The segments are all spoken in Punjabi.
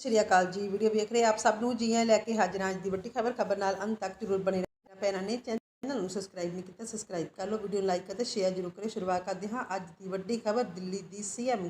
ਸ਼੍ਰੀ ਅਕਾਲ ਜੀ। ਵੀਡੀਓ ਵੇਖ ਰਹੇ ਆਪ ਸਭ ਨੂੰ। ਜੀ ਆਇਆਂ ਲੈ ਕੇ ਹਾਜ਼ਰ ਹਾਂ ਅੱਜ ਦੀ ਵੱਡੀ ਖਬਰ। ਖਬਰ ਨਾਲ ਅੰਤ ਤੱਕ ਜ਼ਰੂਰ ਬਣੇ ਰਹਿਣਾ ਪੈਣਾ ਨੇ। ਚੈਨਲ ਨੂੰ ਸਬਸਕ੍ਰਾਈਬ ਨਹੀਂ ਕੀਤਾ ਸਬਸਕ੍ਰਾਈਬ ਕਰ ਲਓ। ਵੀਡੀਓ ਨੂੰ ਲਾਈਕ ਅਤੇ ਸ਼ੇਅਰ ਜ਼ਰੂਰ ਕਰਿਓ। ਸ਼ੁਰੂਆਤ ਕਰਦੇ ਹਾਂ ਅੱਜ ਦੀ ਵੱਡੀ ਖਬਰ। ਦਿੱਲੀ ਦੀ ਸੀਐਮ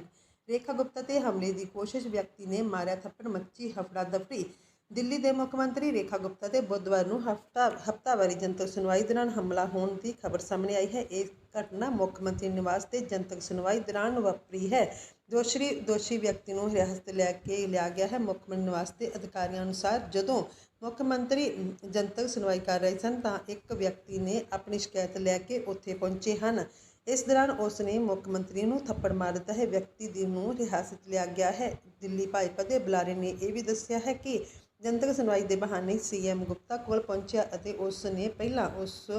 ਰੇਖਾ ਗੁਪਤਾ ਤੇ ਹਮਲੇ ਦੀ ਕੋਸ਼ਿਸ਼ ਵਿਅਕਤੀ ਨੇ ਮਾਰਿਆ ਥੱਪੜ, ਮੱਚੀ ਹਫੜਾ ਦਫੜੀ। ਦਿੱਲੀ ਦੇ ਮੁੱਖ ਮੰਤਰੀ ਰੇਖਾ ਗੁਪਤਾ ਤੇ ਬੁੱਧਵਾਰ ਨੂੰ ਹਫਤਾ, ਹਫਤਾਵਾਰੀ ਜਨਤਕ ਸੁਣਵਾਈ ਦੌਰਾਨ ਹਮਲਾ ਹੋਣ ਦੀ ਖਬਰ ਸਾਹਮਣੇ ਆਈ ਹੈ। ਇਹ ਘਟਨਾ ਮੁੱਖ ਮੰਤਰੀ ਨਿਵਾਸ ਤੇ ਜਨਤਕ ਸੁਣਵਾਈ ਦੌਰਾਨ ਵਾਪਰੀ ਹੈ। ਦੋਸ਼ੀ ਦੋਸ਼ੀ ਵਿਅਕਤੀ ਨੂੰ ਹਿਰਾਸਤ ਲੈ ਕੇ ਲਿਆ ਗਿਆ ਹੈ। ਮੁੱਖ ਮੰਤਰੀ ਨਿਵਾਸ ਦੇ ਅਧਿਕਾਰੀਆਂ ਅਨੁਸਾਰ ਜਦੋਂ ਮੁੱਖ ਮੰਤਰੀ ਜਨਤਕ ਸੁਣਵਾਈ ਕਰ ਰਹੇ ਸਨ ਤਾਂ ਇੱਕ ਵਿਅਕਤੀ ਨੇ ਆਪਣੀ ਸ਼ਿਕਾਇਤ ਲੈ ਕੇ ਉੱਥੇ ਪਹੁੰਚੇ ਹਨ। ਇਸ ਦੌਰਾਨ ਉਸ ਨੇ ਮੁੱਖ ਮੰਤਰੀ ਨੂੰ ਥੱਪੜ ਮਾਰ ਦਿੱਤਾ ਹੈ। ਵਿਅਕਤੀ ਦੀ ਨੂੰ ਹਿਰਾਸਤ ਲਿਆ ਗਿਆ ਹੈ। ਦਿੱਲੀ ਭਾਜਪਾ ਦੇ ਬੁਲਾਰੇ ਨੇ ਇਹ ਵੀ ਦੱਸਿਆ ਹੈ ਕਿ ਜਨਤਕ ਸੁਣਵਾਈ ਦੇ ਬਹਾਨੇ ਸੀਐਮ ਗੁਪਤਾ ਕੋਲ ਪਹੁੰਚਿਆ ਅਤੇ ਉਸ ਨੇ ਪਹਿਲਾਂ ਉਸ,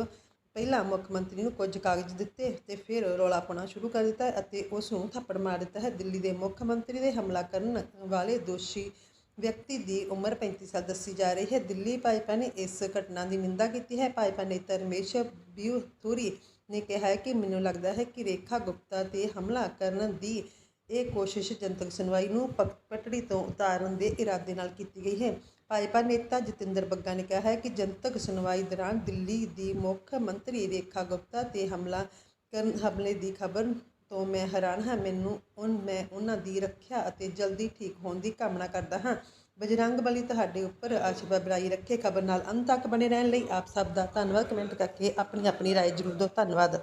ਪਹਿਲਾਂ ਮੁੱਖ ਮੰਤਰੀ ਨੂੰ ਕੁਝ ਕਾਗਜ਼ ਦਿੱਤੇ ਤੇ ਫਿਰ ਰੌਲਾ ਪਾਉਣਾ ਸ਼ੁਰੂ ਕਰ ਦਿੱਤਾ ਅਤੇ ਉਸ ਨੂੰ ਥੱਪੜ ਮਾਰ ਦਿੱਤਾ ਹੈ। ਦਿੱਲੀ ਦੇ ਮੁੱਖ ਮੰਤਰੀ ਦੇ ਹਮਲਾ ਕਰਨ ਵਾਲੇ ਦੋਸ਼ੀ ਵਿਅਕਤੀ ਦੀ ਉਮਰ 35 ਸਾਲ ਦੱਸੀ ਜਾ ਰਹੀ ਹੈ। ਦਿੱਲੀ ਭਾਜਪਾ ਨੇ ਇਸ ਘਟਨਾ ਦੀ ਨਿੰਦਾ ਕੀਤੀ ਹੈ। ਭਾਜਪਾ ਨੇਤਾ ਰਮੇਸ਼ ਬਿਊਥੂਰੀ ਨੇ ਕਿਹਾ ਹੈ ਕਿ ਮੈਨੂੰ ਲੱਗਦਾ ਹੈ ਕਿ ਰੇਖਾ ਗੁਪਤਾ ਤੇ ਹਮਲਾ ਕਰਨ ਦੀ ਇਹ ਕੋਸ਼ਿਸ਼ ਜਨਤਕ ਸੁਣਵਾਈ ਨੂੰ ਪਕ- ਪਟੜੀ ਤੋਂ ਉਤਾਰਨ ਦੇ ਇਰਾਦੇ ਨਾਲ ਕੀਤੀ ਗਈ ਹੈ। ਭਾਜਪਾ ਨੇਤਾ ਜਤਿੰਦਰ ਬੱਗਾ ਨੇ ਕਿਹਾ ਹੈ ਕਿ ਜਨਤਕ ਸੁਣਵਾਈ ਦੌਰਾਨ ਦਿੱਲੀ ਦੀ ਮੁੱਖ ਮੰਤਰੀ ਰੇਖਾ ਗੁਪਤਾ ਤੇ ਹਮਲਾ ਕਰਨ ਹਮਲੇ ਦੀ ਖਬਰ ਤੋਂ ਮੈਂ ਹੈਰਾਨ ਹਾਂ ਮੈਨੂੰ ਉਨ ਮੈਂ ਉਹਨਾਂ ਦੀ ਰੱਖਿਆ ਅਤੇ ਜਲਦੀ ਠੀਕ ਹੋਣ ਦੀ ਕਾਮਨਾ ਕਰਦਾ ਹਾਂ ਬਜਰੰਗ ਬਲੀ ਤੁਹਾਡੇ ਉੱਪਰ ਆਸ਼ੀਰਵਾਦ ਬਣਾਈ ਰੱਖੇ ਖਬਰ ਨਾਲ ਅੰਤ ਤੱਕ ਬਣੇ ਰਹਿਣ ਲਈ ਆਪ ਸਭ ਦਾ ਧੰਨਵਾਦ ਕਮੈਂਟ ਕਰਕੇ ਆਪਣੀ ਆਪਣੀ رائے ਜ਼ਰੂਰ ਦਿਓ ਧੰਨਵਾਦ